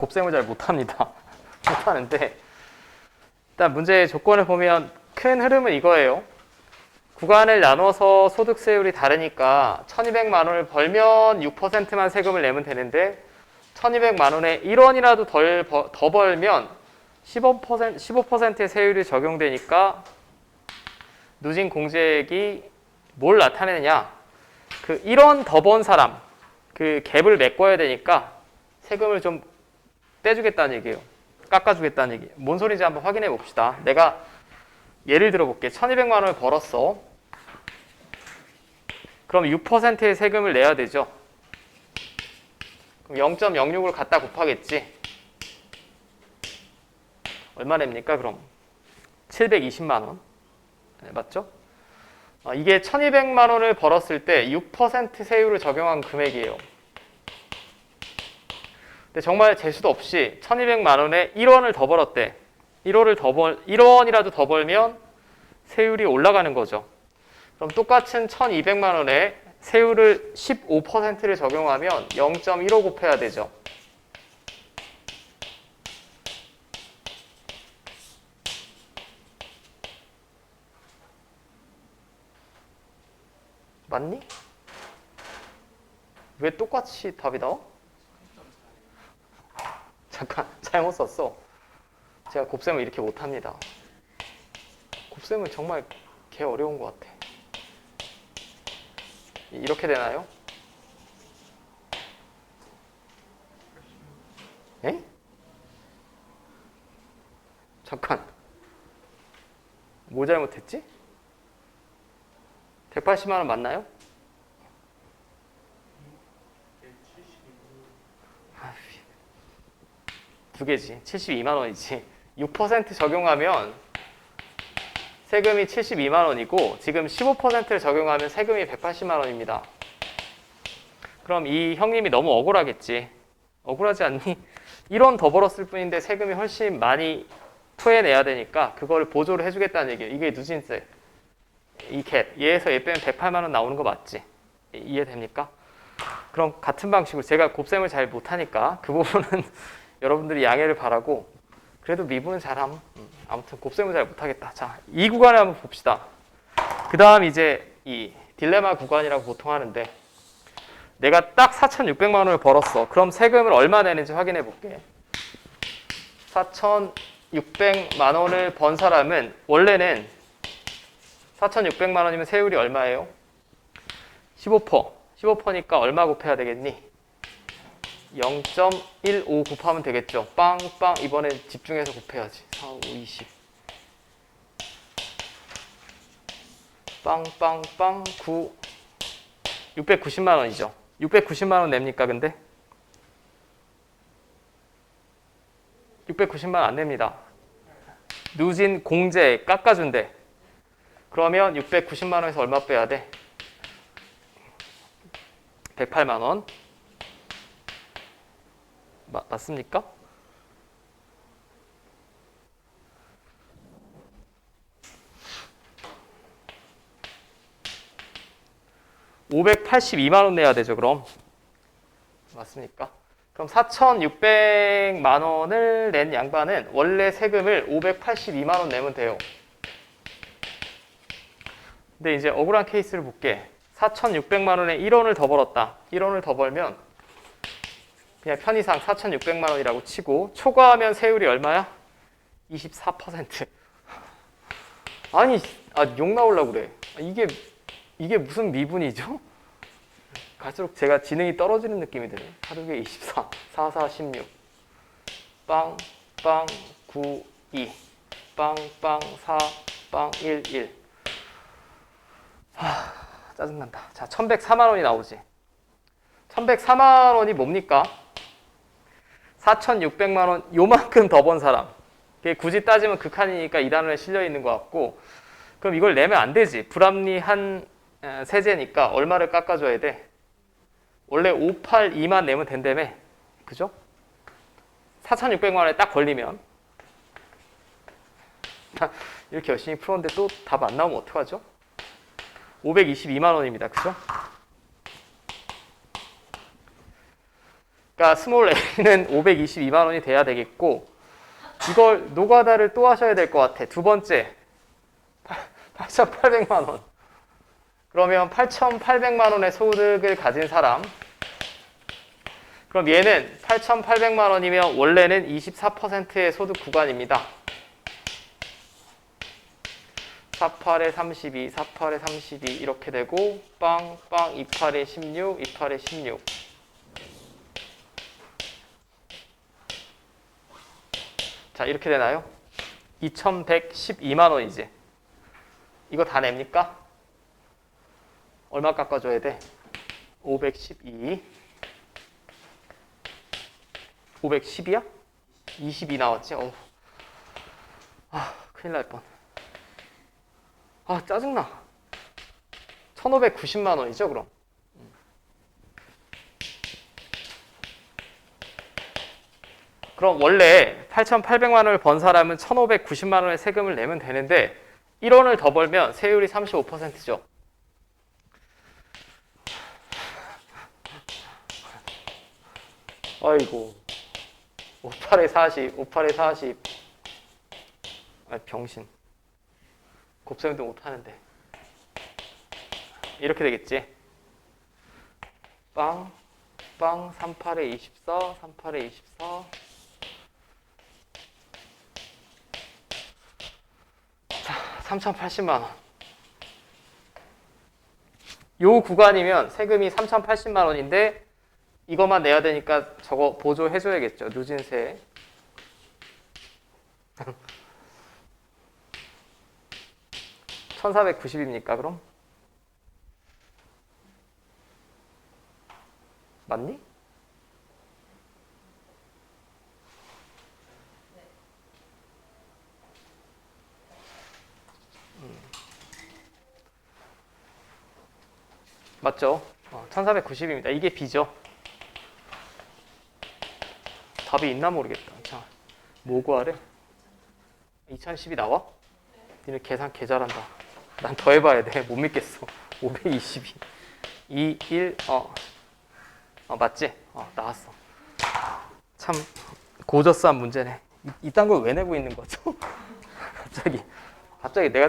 곱셈을 잘 못합니다. 못하는데 일단 문제의 조건을 보면 큰 흐름은 이거예요. 구간을 나눠서 소득세율이 다르니까 1200만 원을 벌면 6%만 세금을 내면 되는데 1200만 원에 1원이라도 덜, 버- 더 벌면 15%, 15%의 세율이 적용되니까 누진 공제액이 뭘 나타내느냐 그 1원 더 번 사람 그 갭을 메꿔야 되니까 세금을 좀 떼주겠다는 얘기예요. 깎아주겠다는 얘기. 뭔 소리인지 한번 확인해 봅시다. 내가 예를 들어 볼게. 1200만 원을 벌었어. 그럼 6%의 세금을 내야 되죠. 그럼 0.06을 갖다 곱하겠지. 얼마 냅니까, 그럼? 720만 원. 네, 맞죠? 어, 이게 1200만 원을 벌었을 때 6% 세율을 적용한 금액이에요. 근데 정말 재수도 없이 1200만 원에 1원을 더 벌었대. 1원을 더 벌, 1원이라도 더 벌면 세율이 올라가는 거죠. 그럼 똑같은 1200만 원에 세율을 15%를 적용하면 0.15 곱해야 되죠. 맞니? 왜 똑같이 답이 나와? 잠깐 잘못 썼어. 제가 곱셈을 이렇게 못합니다. 곱셈은 정말 개 어려운 것 같아. 이렇게 되나요? 에? 잠깐. 뭐 잘못했지? 180만 원 맞나요? 두 개지. 72만 원이지. 6% 적용하면 세금이 72만 원이고 지금 15%를 적용하면 세금이 180만 원입니다. 그럼 이 형님이 너무 억울하겠지. 억울하지 않니? 1원 더 벌었을 뿐인데 세금이 훨씬 많이 토해내야 되니까 그거를 보조를 해주겠다는 얘기예요. 이게 누진세. 이 갭. 얘에서 얘 빼면 108만 원 나오는 거 맞지? 이- 이해됩니까? 그럼 같은 방식으로 제가 곱셈을 잘 못하니까 그 부분은 여러분들이 양해를 바라고 그래도 미분은 잘함. 음, 아무튼 곱셈을 잘 못하겠다. 자, 이 구간을 한번 봅시다. 그 다음 이제 이 딜레마 구간이라고 보통 하는데 내가 딱 4,600만 원을 벌었어. 그럼 세금을 얼마 내는지 확인해 볼게. 4,600만 원을 번 사람은 원래는 4,600만 원이면 세율이 얼마예요? 15%. 15%니까 얼마 곱해야 되겠니? 0.15 곱하면 되겠죠. 빵빵 이번엔 집중해서 곱해야지. 4, 5, 20. 빵빵빵 9 690만 원이죠. 690만 원 냅니까 근데? 690만 원 안 냅니다. 누진 공제 깎아준대. 그러면 690만 원에서 얼마 빼야 돼? 108만 원. 마, 맞습니까? (582만 원) 내야 되죠 그럼 맞습니까? 그럼 4,600만 원을 낸 양반은 원래 세금을 582만 원 내면 돼요. 근데 이제 억울한 케이스를 볼게. 4,600만 원에 1원을 더 벌었다. 1원을 더 벌면 그냥 편의상 4,600만 원이라고 치고 초과하면 세율이 얼마야? 24%. 아니, 아, 욕 나오려고 그래. 아, 이게 이게 무슨 미분이죠? 갈수록 제가 지능이 떨어지는 느낌이 드네. 하루에 24, 4, 4, 16. 빵, 빵, 9, 2. 빵, 빵, 4, 빵, 1, 1. 하, 짜증난다. 자, 1104만 원이 나오지. 1104만 원이 뭡니까? 4,600만 원 요만큼 더 번 사람. 굳이 따지면 극한이니까 2단원에 실려 있는 것 같고 그럼 이걸 내면 안 되지. 불합리한 에, 세제니까 얼마를 깎아줘야 돼? 원래 582만 내면 된다며. 그죠? 4,600만 원에 딱 걸리면 이렇게 열심히 풀었는데 또 답 안 나오면 어떡하죠? 522만 원입니다. 그죠? 그러니까 스몰 A는 522만 원이 돼야 되겠고 이걸 노가다를 또 하셔야 될 것 같아. 두 번째 8,800만 원. 그러면 8,800만 원의 소득을 가진 사람. 그럼 얘는 8,800만 원이면 원래는 24%의 소득 구간입니다. 48에 32, 48에 32 이렇게 되고 빵, 빵, 28에 16, 28에 16. 자 이렇게 되나요? 2,112만 원이지. 이거 다 냅니까? 얼마 깎아줘야 돼? 512. 510이야? 22 나왔지? 어. 아, 큰일 날 뻔. 아, 짜증나. 1,590만 원이죠, 그럼? 그럼 원래 8,800만 원을 번 사람은 1,590만 원의 세금을 내면 되는데 1원을 더 벌면 세율이 35%죠. 아이고. 58에 40, 58에 40. 아, 병신. 곱셈도 못 하는데. 이렇게 되겠지. 빵, 빵, 38에 24, 38에 24. 자, 3,080만 원. 요 구간이면 세금이 3,080만 원인데 이것만 내야 되니까 저거 보조해 줘야겠죠. 누진세. (1490입니까) 그럼 맞니? 맞죠? 어, 1490입니다. 이게 B죠. 답이 있나 모르겠다. 자, 뭐 구하래? 2010이 나와? 니네 계산 개 잘한다. 난 더 해봐야 돼. 못 믿겠어. 522. 2, 1, 어. 어, 맞지? 어, 나왔어. 참, 고저스한 문제네. 이, 이딴 걸 왜 내고 있는 거죠? 갑자기, 갑자기 내가 짜